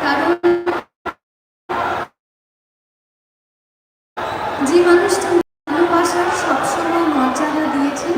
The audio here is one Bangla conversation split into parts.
কারণ যে মানুষটা ভালোবাসার সবসময় মর্যাদা দিয়েছে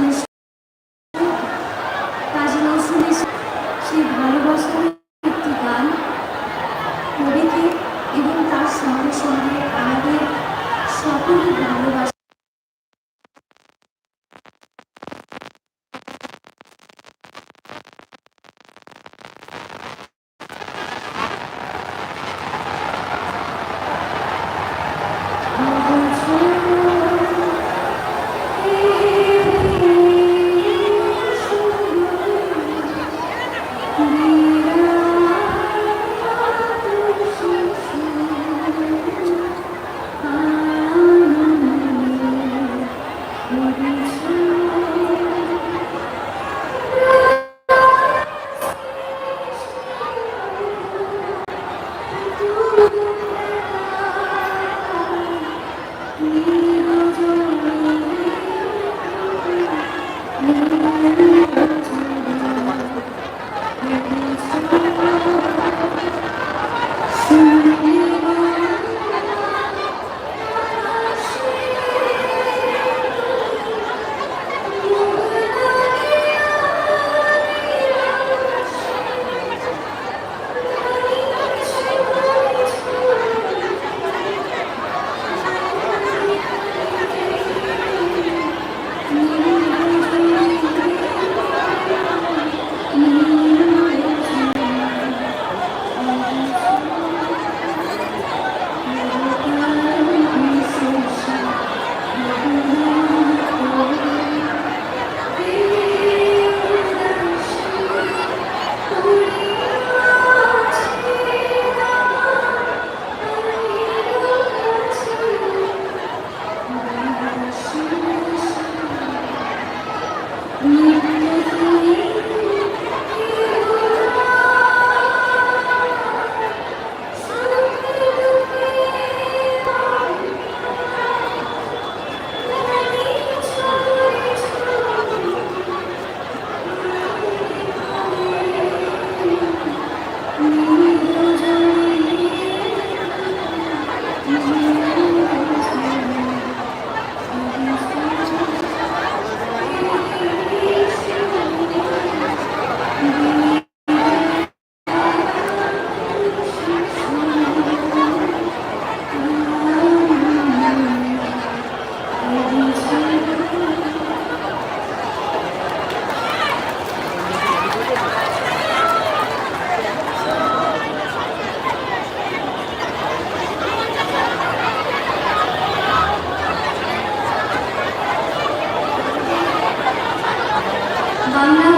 Amén.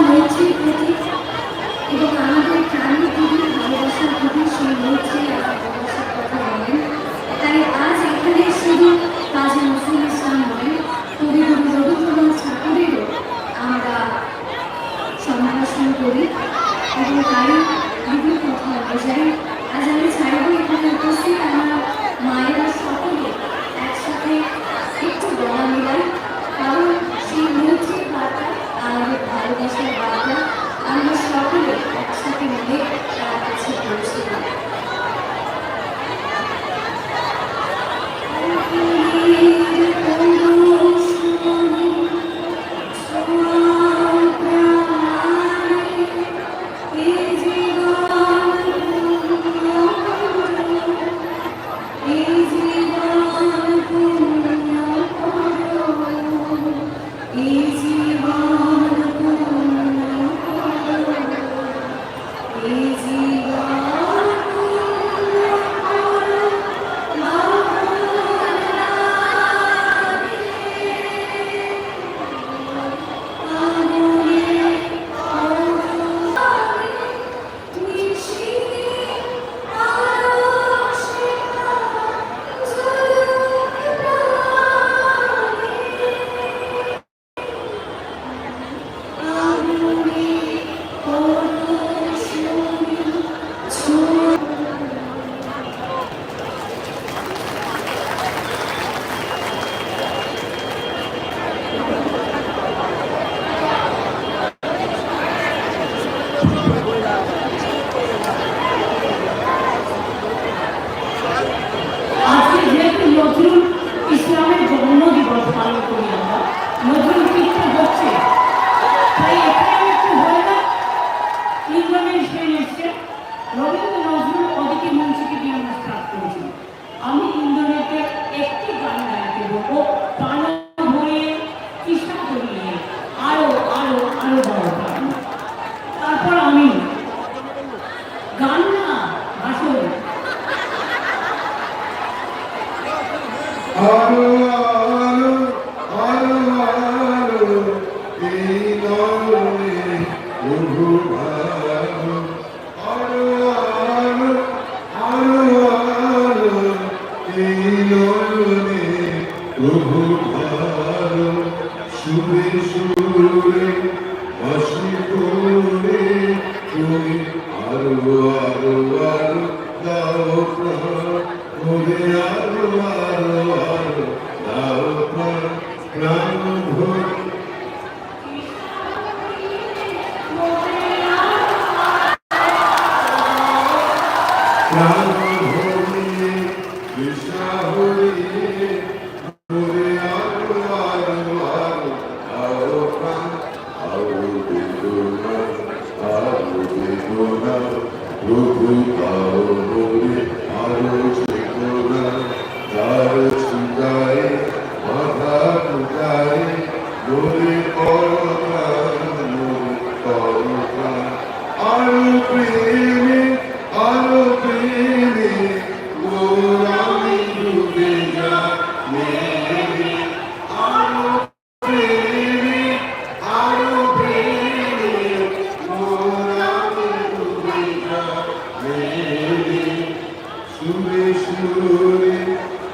সুরে সুরে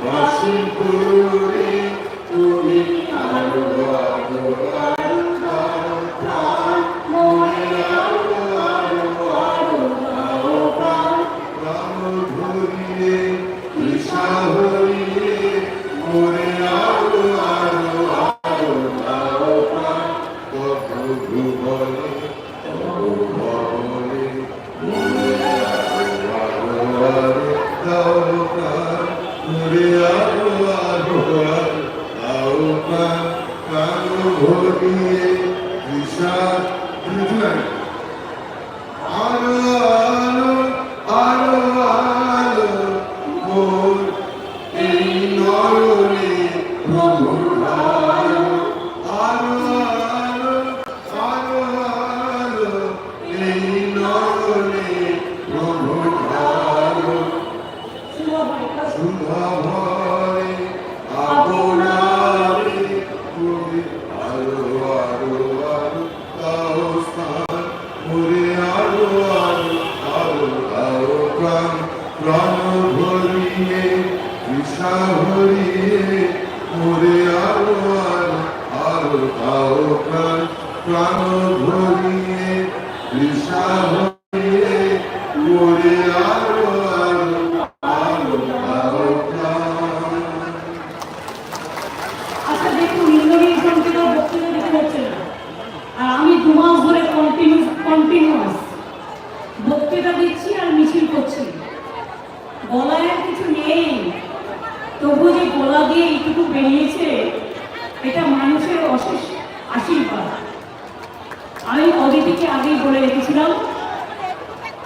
বাসন্ত Sadhu Bhagavati Krishna Krishna প্রাণ ভরিয়ে কৃষা ভরিয়ে মোরে আরও আরও আরও প্রাণ প্রাণ ভরিয়ে কৃষা অদিতিকে আগেই বলে রেখেছিলাম,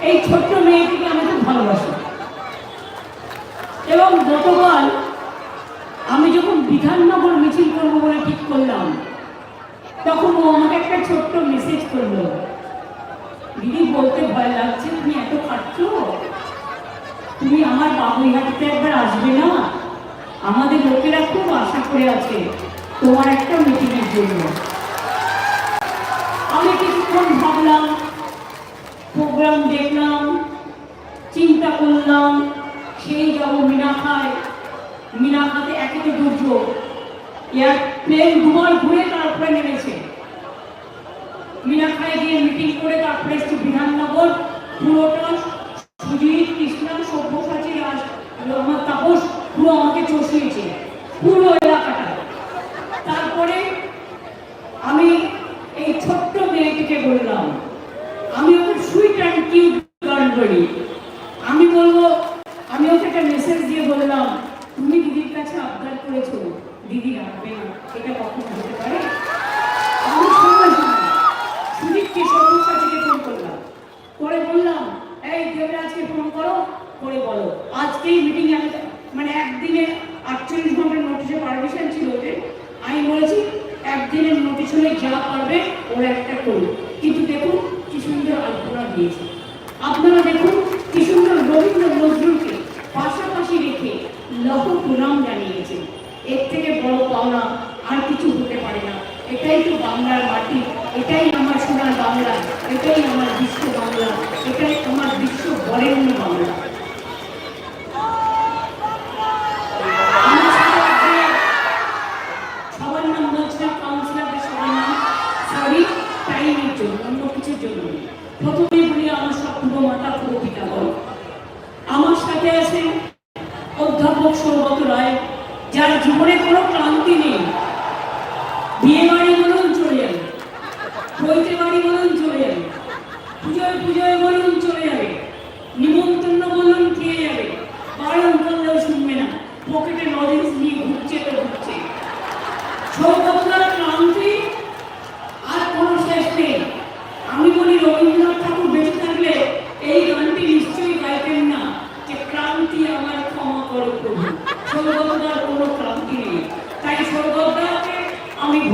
এই ছোট্ট মেয়েটিকে আমি খুব ভালোবাসি। এবং গতকাল আমি যখন বিধাননগর মিছিল করব বলে ঠিক করলাম, তখন ও আমাকে একটা ছোট্ট মেসেজ করল। দিদি, বলতে ভয় লাগছে, তুমি এত খাচ্ছ তুমি আমার বাবুই বাবুইহাটিতে একবার আসবে না? আমাদের লোকেরা খুব আশা করে আছে তোমার একটা মিটিংয়ের জন্য। কিছুক্ষণ ভাবলাম, প্রোগ্রাম দেখলাম, চিন্তা করলাম, সেই যাব মিনাখায়। মিনাখাতে একেতে দুর্যোগ। প্লেন ঘুরে তারপরে নেমেছে। মিনাখায় গিয়ে মিটিং করে তারপরে এসছি বিধাননগর পুরোটা সুজিত কৃষ্ণা সব্যসাচী আমার তাপস, পুরো আমাকে চষিয়েছে। পুরো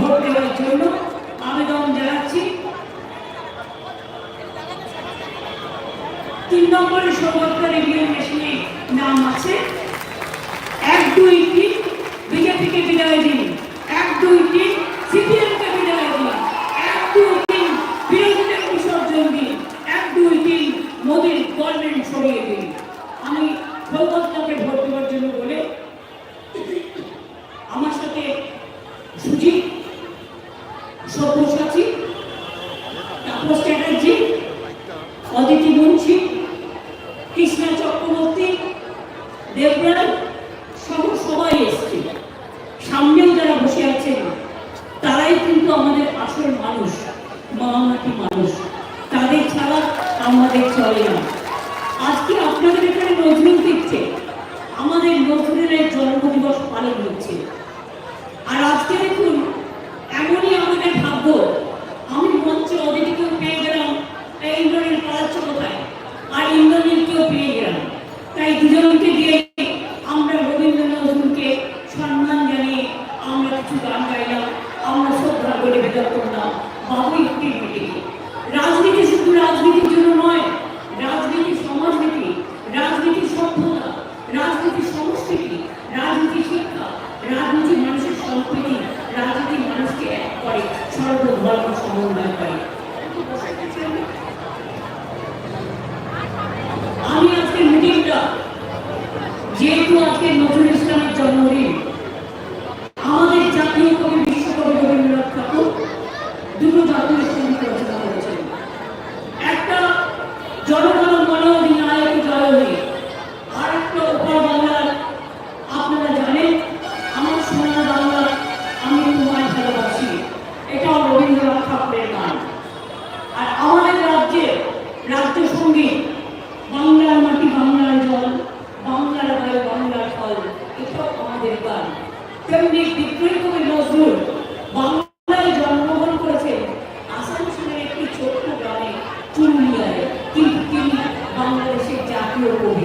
ভোট দেওয়ার জন্য আবেদন জানাচ্ছি। তিন নম্বরে সর্বোত্তর মেশিনে নাম আছে। এক, দুই, তিন বিজেপিকে বিদায় দিন। এক, দুই, তিন সিপিএমকে বিদায় দিন। এক, দুই, তিন, বিরোধীদের বিসর্জন দিন। এক, দুই, তিন, মোদীর গভর্নমেন্ট সরিয়ে দিন। আমি সৌভদ্রকে ভোট দেওয়ার জন্য বলে আমার সাথে সুজিত estão. রকম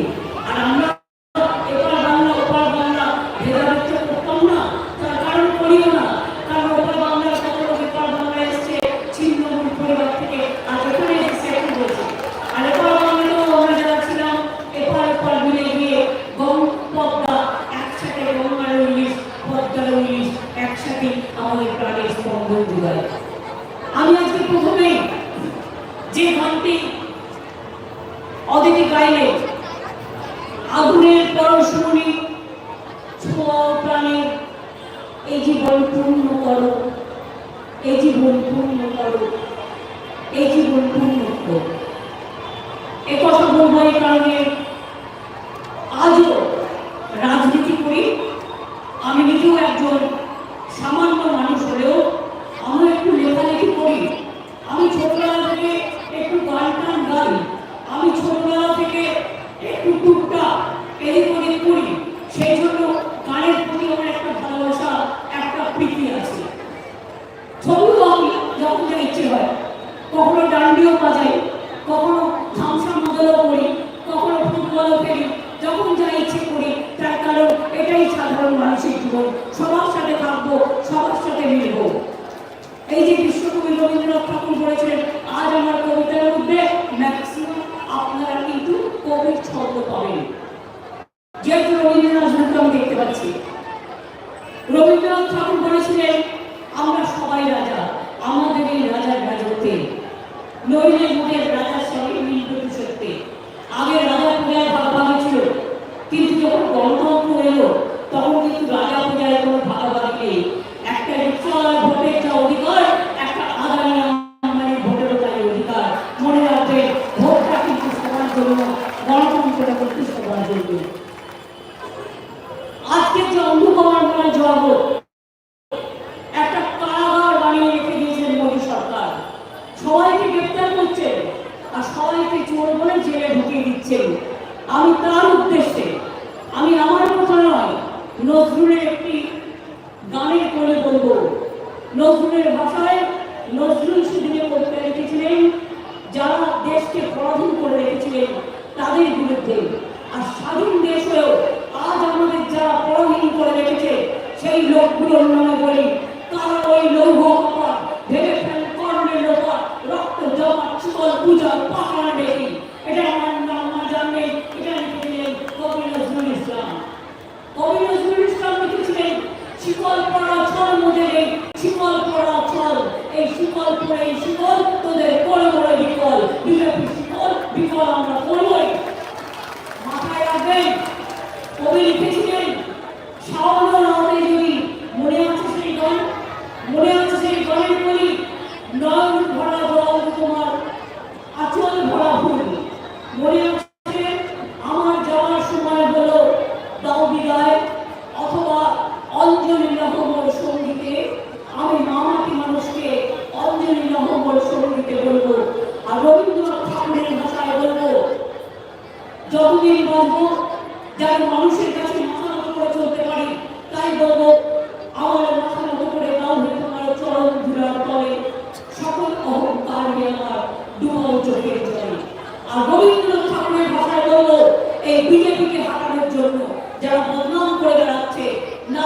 জীবন পূর্ণ করো এই জীবন পূর্ণ করো এ কথা বলব এই কারণে ফেলি যখন যা ইচ্ছে করি, তার কারণ এটাই সাধারণ মানুষের জীবন। সবার সাথে থাকব, সবার সাথে মিলব। এই যে বিশ্বকবি রবীন্দ্রনাথ ঠাকুর বলেছিলেন আজ আমার কবিতার মধ্যে ম্যাক্সিমাম আপনারা কিন্তু কবির ছন্দ পাবেন। যেহেতু রবীন্দ্রনাথ ঠাকুর আমি দেখতে পাচ্ছি। রবীন্দ্রনাথ ঠাকুর বলেছিলেন, আমরা সবাই রাজা, আমাদের এই রাজার রাজত্বে। নইলে সবগুলো 我也要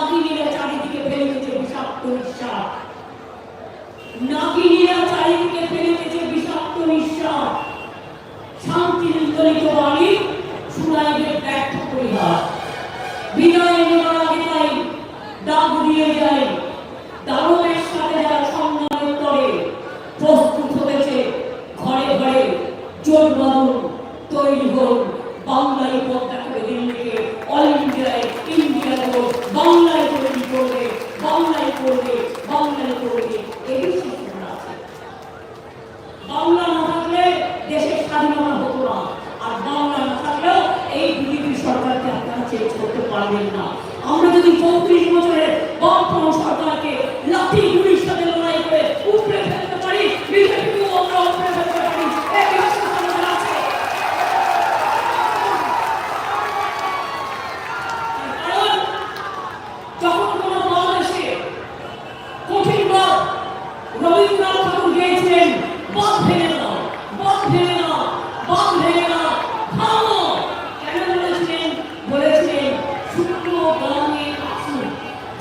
বাকি মেরে চাবি স্বাধীনতা হতো না আর বাংলা না থাকলেও এই বিজেপি সরকারকে আপনারা চেঞ্জ করতে পারবেন না। আমরা যদি চৌত্রিশ বছরে বর্তমান সরকারকে লাঠি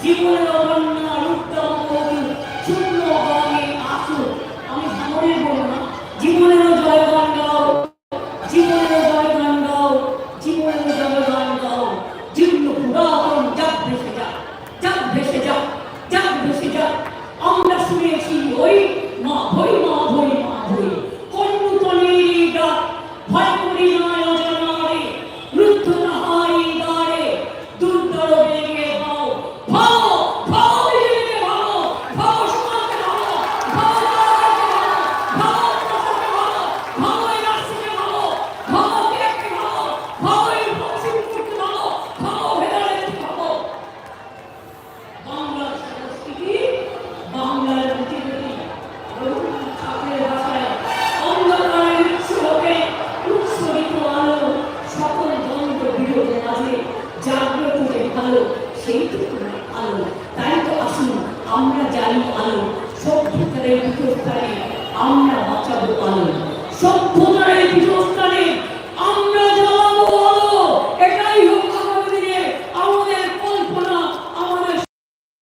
জীবনের অনন্য